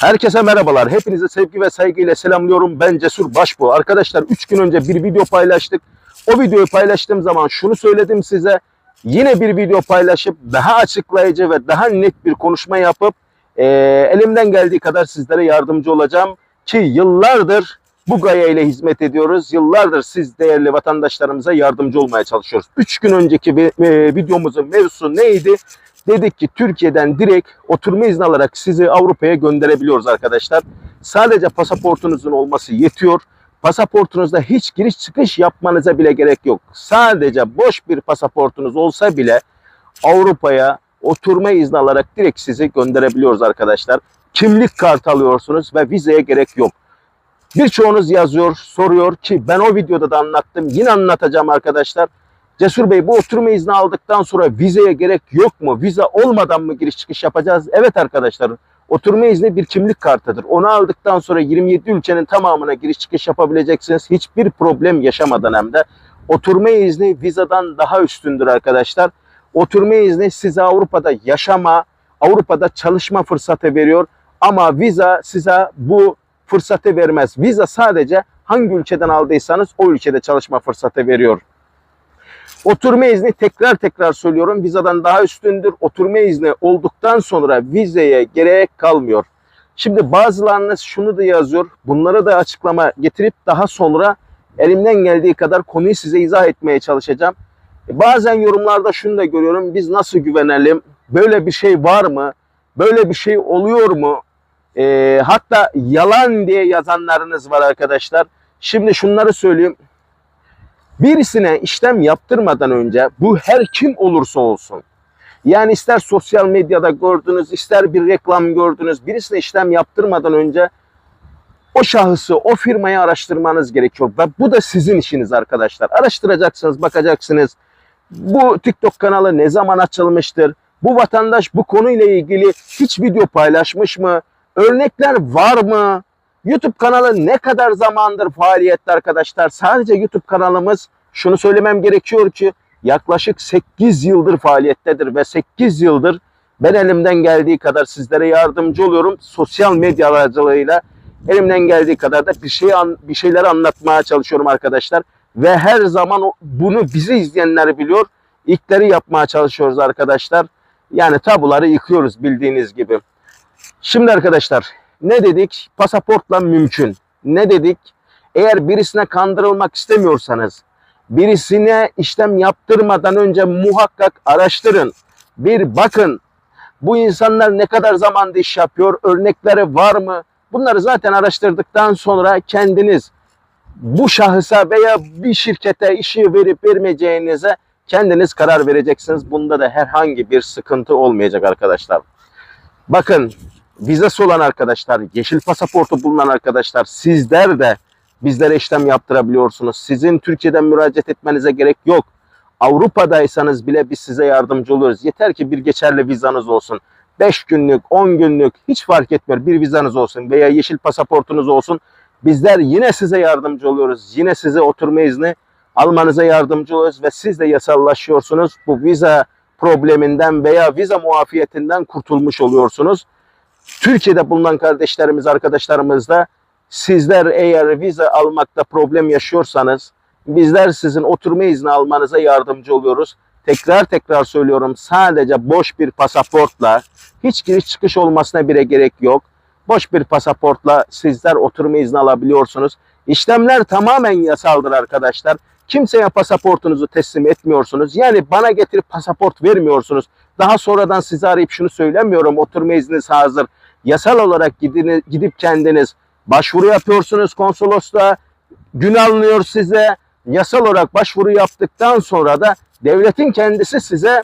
Herkese merhabalar. Hepinize sevgi ve saygıyla selamlıyorum. Ben Cesur Başbu. Arkadaşlar 3 gün önce bir video paylaştık. O videoyu paylaştığım zaman şunu söyledim size. Yine bir video paylaşıp daha açıklayıcı ve daha net bir konuşma yapıp eee, elimden geldiği kadar sizlere yardımcı olacağım. Ki yıllardır bu gaya ile hizmet ediyoruz. Yıllardır siz değerli vatandaşlarımıza yardımcı olmaya çalışıyoruz. 3 gün önceki e, videomuzun mevzusu neydi? Dedik ki Türkiye'den direkt oturma izni alarak sizi Avrupa'ya gönderebiliyoruz arkadaşlar. Sadece pasaportunuzun olması yetiyor. Pasaportunuzda hiç giriş çıkış yapmanıza bile gerek yok. Sadece boş bir pasaportunuz olsa bile Avrupa'ya oturma izni alarak direkt sizi gönderebiliyoruz arkadaşlar. Kimlik kartı alıyorsunuz ve vizeye gerek yok. Birçoğunuz yazıyor, soruyor ki ben o videoda da anlattım. Yine anlatacağım arkadaşlar. Cesur Bey bu oturma izni aldıktan sonra vizeye gerek yok mu? Vize olmadan mı giriş çıkış yapacağız? Evet arkadaşlar. Oturma izni bir kimlik kartıdır. Onu aldıktan sonra 27 ülkenin tamamına giriş çıkış yapabileceksiniz. Hiçbir problem yaşamadan hem de. Oturma izni vizadan daha üstündür arkadaşlar. Oturma izni size Avrupa'da yaşama, Avrupa'da çalışma fırsatı veriyor. Ama viza size bu fırsatı vermez. Viza sadece hangi ülkeden aldıysanız o ülkede çalışma fırsatı veriyor. Oturma izni tekrar tekrar söylüyorum vizadan daha üstündür. Oturma izni olduktan sonra vizeye gerek kalmıyor. Şimdi bazılarınız şunu da yazıyor. Bunlara da açıklama getirip daha sonra elimden geldiği kadar konuyu size izah etmeye çalışacağım. E, Bazen yorumlarda şunu da görüyorum. Biz nasıl güvenelim? Böyle bir şey var mı? Böyle bir şey oluyor mu? E, hatta yalan diye yazanlarınız var arkadaşlar. Şimdi şunları söyleyeyim. Birisine işlem yaptırmadan önce bu her kim olursa olsun. Yani ister sosyal medyada gördünüz, ister bir reklam gördünüz. Birisine işlem yaptırmadan önce o şahısı, o firmayı araştırmanız gerekiyor. Ve bu da sizin işiniz arkadaşlar. Araştıracaksınız, bakacaksınız. Bu TikTok kanalı ne zaman açılmıştır? Bu vatandaş bu konuyla ilgili hiç video paylaşmış mı? Örnekler var mı? YouTube kanalı ne kadar zamandır faaliyette arkadaşlar? Sadece YouTube kanalımız şunu söylemem gerekiyor ki yaklaşık 8 yıldır faaliyettedir ve 8 yıldır ben elimden geldiği kadar sizlere yardımcı oluyorum. Sosyal medya aracılığıyla elimden geldiği kadar da bir şey bir şeyler anlatmaya çalışıyorum arkadaşlar ve her zaman bunu bizi izleyenler biliyor. İlkleri yapmaya çalışıyoruz arkadaşlar. Yani tabuları yıkıyoruz bildiğiniz gibi. Şimdi arkadaşlar ne dedik? Pasaportla mümkün. Ne dedik? Eğer birisine kandırılmak istemiyorsanız, birisine işlem yaptırmadan önce muhakkak araştırın. Bir bakın bu insanlar ne kadar zamanda iş yapıyor, örnekleri var mı? Bunları zaten araştırdıktan sonra kendiniz bu şahısa veya bir şirkete işi verip vermeyeceğinize kendiniz karar vereceksiniz. Bunda da herhangi bir sıkıntı olmayacak arkadaşlar. Bakın vizesi olan arkadaşlar, yeşil pasaportu bulunan arkadaşlar sizler de bizlere işlem yaptırabiliyorsunuz. Sizin Türkiye'den müracaat etmenize gerek yok. Avrupa'daysanız bile biz size yardımcı oluyoruz. Yeter ki bir geçerli vizanız olsun. 5 günlük, 10 günlük hiç fark etmiyor. Bir vizanız olsun veya yeşil pasaportunuz olsun. Bizler yine size yardımcı oluyoruz. Yine size oturma izni almanıza yardımcı oluyoruz ve siz de yasallaşıyorsunuz. Bu viza probleminden veya viza muafiyetinden kurtulmuş oluyorsunuz. Türkiye'de bulunan kardeşlerimiz, arkadaşlarımız da sizler eğer vize almakta problem yaşıyorsanız bizler sizin oturma izni almanıza yardımcı oluyoruz. Tekrar tekrar söylüyorum sadece boş bir pasaportla hiç giriş çıkış olmasına bile gerek yok. Boş bir pasaportla sizler oturma izni alabiliyorsunuz. İşlemler tamamen yasaldır arkadaşlar. Kimseye pasaportunuzu teslim etmiyorsunuz. Yani bana getirip pasaport vermiyorsunuz. Daha sonradan sizi arayıp şunu söylemiyorum. Oturma izniniz hazır. Yasal olarak gidini- gidip kendiniz başvuru yapıyorsunuz konsolosluğa. Gün alınıyor size. Yasal olarak başvuru yaptıktan sonra da devletin kendisi size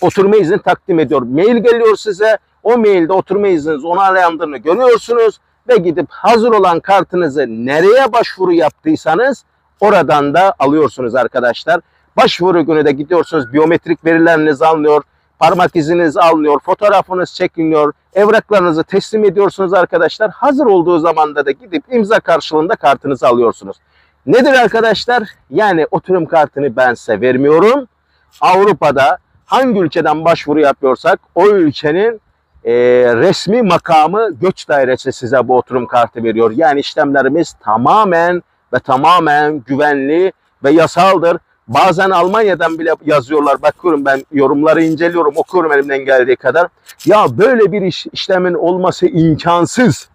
oturma izni takdim ediyor. Mail geliyor size. O mailde oturma izniniz onaylandığını görüyorsunuz ve gidip hazır olan kartınızı nereye başvuru yaptıysanız oradan da alıyorsunuz arkadaşlar. Başvuru günü de gidiyorsunuz biyometrik verileriniz alınıyor, parmak iziniz alınıyor, fotoğrafınız çekiliyor, evraklarınızı teslim ediyorsunuz arkadaşlar. Hazır olduğu zamanda da gidip imza karşılığında kartınızı alıyorsunuz. Nedir arkadaşlar? Yani oturum kartını ben size vermiyorum. Avrupa'da hangi ülkeden başvuru yapıyorsak o ülkenin e, resmi makamı göç dairesi size bu oturum kartı veriyor. Yani işlemlerimiz tamamen ve tamamen güvenli ve yasaldır. Bazen Almanya'dan bile yazıyorlar. Bakıyorum ben yorumları inceliyorum, okuyorum elimden geldiği kadar. Ya böyle bir iş, işlemin olması imkansız.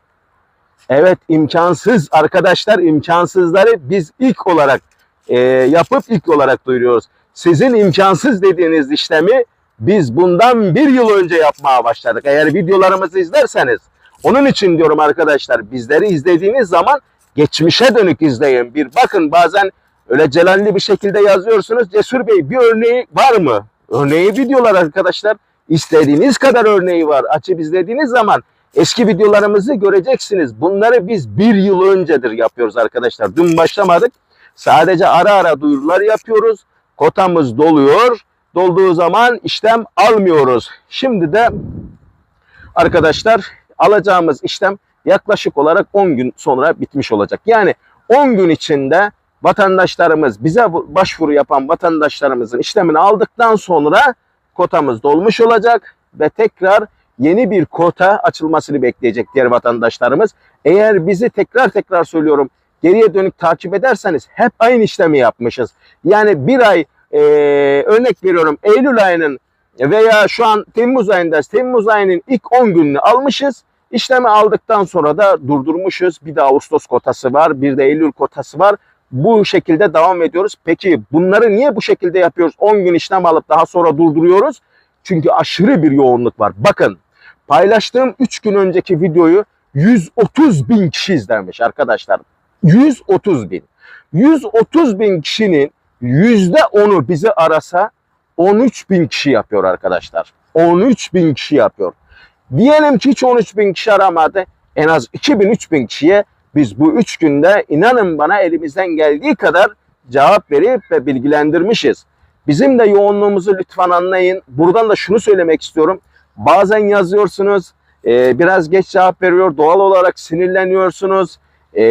Evet imkansız arkadaşlar imkansızları biz ilk olarak e, yapıp ilk olarak duyuruyoruz. Sizin imkansız dediğiniz işlemi biz bundan bir yıl önce yapmaya başladık. Eğer videolarımızı izlerseniz onun için diyorum arkadaşlar bizleri izlediğiniz zaman geçmişe dönük izleyin. Bir bakın bazen öyle celalli bir şekilde yazıyorsunuz. Cesur Bey bir örneği var mı? Örneği videolar arkadaşlar. İstediğiniz kadar örneği var. Açıp izlediğiniz zaman eski videolarımızı göreceksiniz. Bunları biz bir yıl öncedir yapıyoruz arkadaşlar. Dün başlamadık. Sadece ara ara duyurular yapıyoruz. Kotamız doluyor. Dolduğu zaman işlem almıyoruz. Şimdi de arkadaşlar alacağımız işlem yaklaşık olarak 10 gün sonra bitmiş olacak. Yani 10 gün içinde vatandaşlarımız bize başvuru yapan vatandaşlarımızın işlemini aldıktan sonra kotamız dolmuş olacak ve tekrar yeni bir kota açılmasını bekleyecek diğer vatandaşlarımız. Eğer bizi tekrar tekrar söylüyorum geriye dönük takip ederseniz hep aynı işlemi yapmışız. Yani bir ay e, örnek veriyorum Eylül ayının veya şu an Temmuz ayındayız. Temmuz ayının ilk 10 gününü almışız. İşlemi aldıktan sonra da durdurmuşuz. Bir de Ağustos kotası var, bir de Eylül kotası var. Bu şekilde devam ediyoruz. Peki bunları niye bu şekilde yapıyoruz? 10 gün işlem alıp daha sonra durduruyoruz. Çünkü aşırı bir yoğunluk var. Bakın paylaştığım 3 gün önceki videoyu 130 bin kişi izlemiş arkadaşlar. 130 bin. 130 bin kişinin %10'u bizi arasa 13 bin kişi yapıyor arkadaşlar. 13 bin kişi yapıyor. Diyelim ki hiç 13 bin kişi aramadı. En az 2000-3000 kişiye biz bu 3 günde inanın bana elimizden geldiği kadar cevap verip ve bilgilendirmişiz. Bizim de yoğunluğumuzu lütfen anlayın. Buradan da şunu söylemek istiyorum. Bazen yazıyorsunuz, e, biraz geç cevap veriyor, doğal olarak sinirleniyorsunuz. E,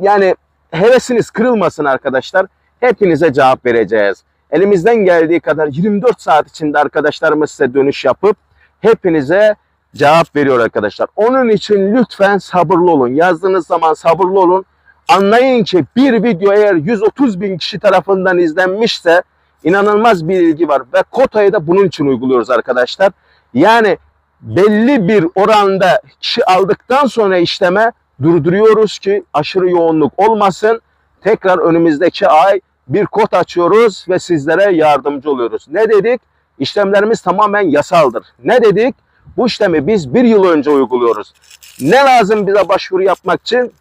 yani hevesiniz kırılmasın arkadaşlar. Hepinize cevap vereceğiz. Elimizden geldiği kadar 24 saat içinde arkadaşlarımız size dönüş yapıp hepinize cevap veriyor arkadaşlar. Onun için lütfen sabırlı olun. Yazdığınız zaman sabırlı olun. Anlayın ki bir video eğer 130 bin kişi tarafından izlenmişse inanılmaz bir ilgi var. Ve kotayı da bunun için uyguluyoruz arkadaşlar. Yani belli bir oranda kişi aldıktan sonra işleme durduruyoruz ki aşırı yoğunluk olmasın. Tekrar önümüzdeki ay bir kod açıyoruz ve sizlere yardımcı oluyoruz. Ne dedik? İşlemlerimiz tamamen yasaldır. Ne dedik? Bu işlemi biz bir yıl önce uyguluyoruz. Ne lazım bize başvuru yapmak için?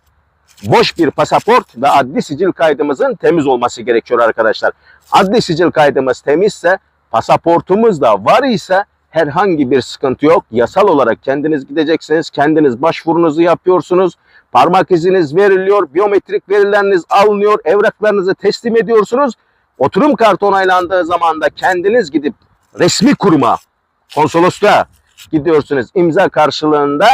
Boş bir pasaport ve adli sicil kaydımızın temiz olması gerekiyor arkadaşlar. Adli sicil kaydımız temizse, pasaportumuz da var ise herhangi bir sıkıntı yok. Yasal olarak kendiniz gideceksiniz, kendiniz başvurunuzu yapıyorsunuz. Parmak iziniz veriliyor, biyometrik verileriniz alınıyor, evraklarınızı teslim ediyorsunuz. Oturum kartı onaylandığı zaman da kendiniz gidip resmi kuruma, konsolosluğa gidiyorsunuz imza karşılığında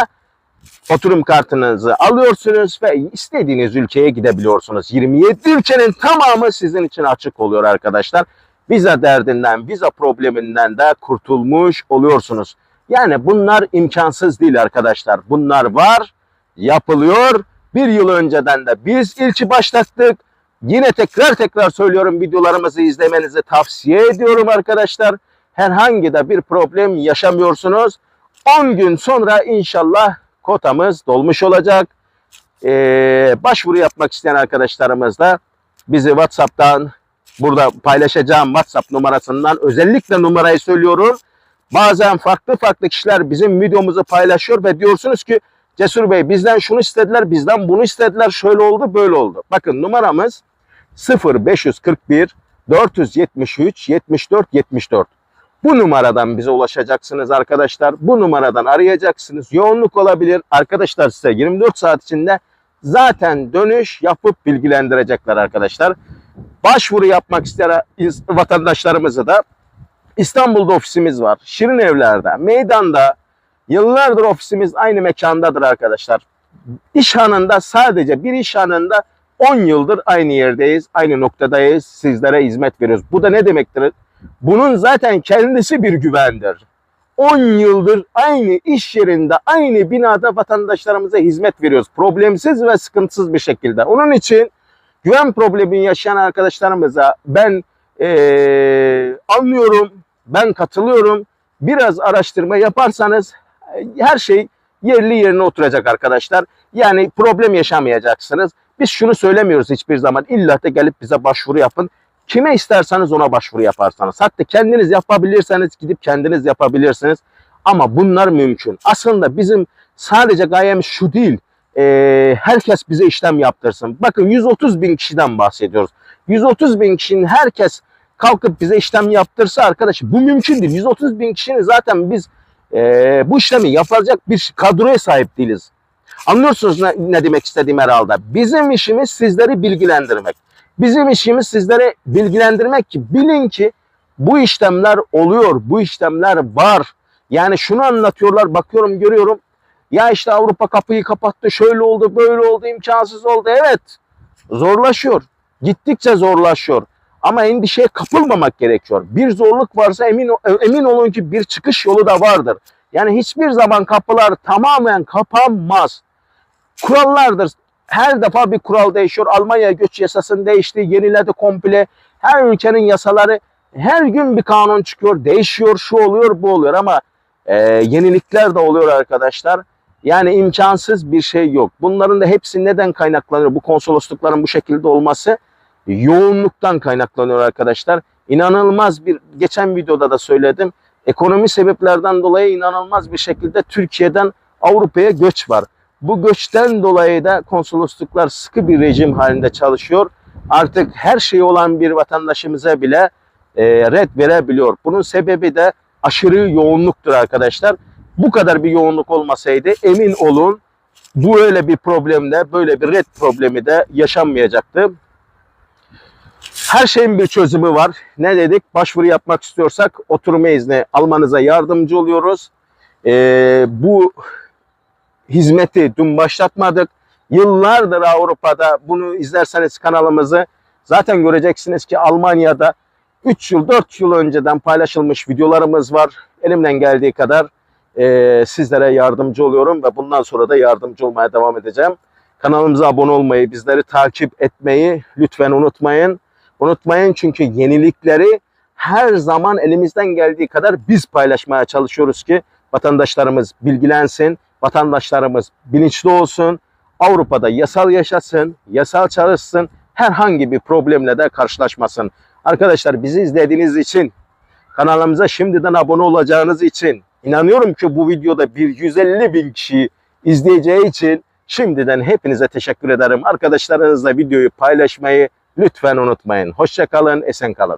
oturum kartınızı alıyorsunuz ve istediğiniz ülkeye gidebiliyorsunuz. 27 ülkenin tamamı sizin için açık oluyor arkadaşlar. Vize derdinden, vize probleminden de kurtulmuş oluyorsunuz. Yani bunlar imkansız değil arkadaşlar. Bunlar var, yapılıyor. Bir yıl önceden de biz ilki başlattık. Yine tekrar tekrar söylüyorum videolarımızı izlemenizi tavsiye ediyorum arkadaşlar. Herhangi de bir problem yaşamıyorsunuz. 10 gün sonra inşallah kotamız dolmuş olacak. Ee, başvuru yapmak isteyen arkadaşlarımız da bizi WhatsApp'tan burada paylaşacağım WhatsApp numarasından özellikle numarayı söylüyorum. Bazen farklı farklı kişiler bizim videomuzu paylaşıyor ve diyorsunuz ki Cesur Bey bizden şunu istediler, bizden bunu istediler, şöyle oldu, böyle oldu. Bakın numaramız 0541 473 74 74. Bu numaradan bize ulaşacaksınız arkadaşlar. Bu numaradan arayacaksınız. Yoğunluk olabilir. Arkadaşlar size 24 saat içinde zaten dönüş yapıp bilgilendirecekler arkadaşlar. Başvuru yapmak isteyen vatandaşlarımızı da İstanbul'da ofisimiz var. Şirin Evler'de, meydanda, yıllardır ofisimiz aynı mekandadır arkadaşlar. İş hanında sadece bir iş hanında 10 yıldır aynı yerdeyiz, aynı noktadayız, sizlere hizmet veriyoruz. Bu da ne demektir? Bunun zaten kendisi bir güvendir. 10 yıldır aynı iş yerinde, aynı binada vatandaşlarımıza hizmet veriyoruz. Problemsiz ve sıkıntısız bir şekilde. Onun için güven problemi yaşayan arkadaşlarımıza ben eee, anlıyorum, ben katılıyorum. Biraz araştırma yaparsanız her şey yerli yerine oturacak arkadaşlar. Yani problem yaşamayacaksınız. Biz şunu söylemiyoruz hiçbir zaman. İlla da gelip bize başvuru yapın. Kime isterseniz ona başvuru yaparsanız. Hatta kendiniz yapabilirseniz gidip kendiniz yapabilirsiniz. Ama bunlar mümkün. Aslında bizim sadece gayemiz şu değil. Ee, herkes bize işlem yaptırsın. Bakın 130 bin kişiden bahsediyoruz. 130 bin kişinin herkes kalkıp bize işlem yaptırsa arkadaş bu mümkün değil. 130 bin kişinin zaten biz ee, bu işlemi yapacak bir kadroya sahip değiliz. Anlıyorsunuz ne, ne demek istediğim herhalde. Bizim işimiz sizleri bilgilendirmek. Bizim işimiz sizlere bilgilendirmek ki bilin ki bu işlemler oluyor, bu işlemler var. Yani şunu anlatıyorlar, bakıyorum, görüyorum. Ya işte Avrupa kapıyı kapattı, şöyle oldu, böyle oldu, imkansız oldu. Evet, zorlaşıyor. Gittikçe zorlaşıyor. Ama endişeye kapılmamak gerekiyor. Bir zorluk varsa emin emin olun ki bir çıkış yolu da vardır. Yani hiçbir zaman kapılar tamamen kapanmaz. Kurallardır. Her defa bir kural değişiyor. Almanya göç yasasını değişti, yeniledi komple. Her ülkenin yasaları her gün bir kanun çıkıyor, değişiyor, şu oluyor, bu oluyor ama e, yenilikler de oluyor arkadaşlar. Yani imkansız bir şey yok. Bunların da hepsi neden kaynaklanıyor? Bu konsoloslukların bu şekilde olması yoğunluktan kaynaklanıyor arkadaşlar. İnanılmaz bir geçen videoda da söyledim. Ekonomi sebeplerden dolayı inanılmaz bir şekilde Türkiye'den Avrupa'ya göç var. Bu göçten dolayı da konsolosluklar sıkı bir rejim halinde çalışıyor. Artık her şeyi olan bir vatandaşımıza bile e, red verebiliyor. Bunun sebebi de aşırı yoğunluktur arkadaşlar. Bu kadar bir yoğunluk olmasaydı emin olun bu öyle bir problemde böyle bir red problemi de yaşanmayacaktı. Her şeyin bir çözümü var. Ne dedik? Başvuru yapmak istiyorsak oturma izni almanıza yardımcı oluyoruz. Ee, bu hizmeti dün başlatmadık. Yıllardır Avrupa'da bunu izlerseniz kanalımızı zaten göreceksiniz ki Almanya'da 3 yıl 4 yıl önceden paylaşılmış videolarımız var. Elimden geldiği kadar e, sizlere yardımcı oluyorum ve bundan sonra da yardımcı olmaya devam edeceğim. Kanalımıza abone olmayı, bizleri takip etmeyi lütfen unutmayın. Unutmayın çünkü yenilikleri her zaman elimizden geldiği kadar biz paylaşmaya çalışıyoruz ki vatandaşlarımız bilgilensin, vatandaşlarımız bilinçli olsun, Avrupa'da yasal yaşasın, yasal çalışsın, herhangi bir problemle de karşılaşmasın. Arkadaşlar bizi izlediğiniz için, kanalımıza şimdiden abone olacağınız için, inanıyorum ki bu videoda bir 150 bin kişi izleyeceği için şimdiden hepinize teşekkür ederim. Arkadaşlarınızla videoyu paylaşmayı lütfen unutmayın. Hoşça kalın, esen kalın.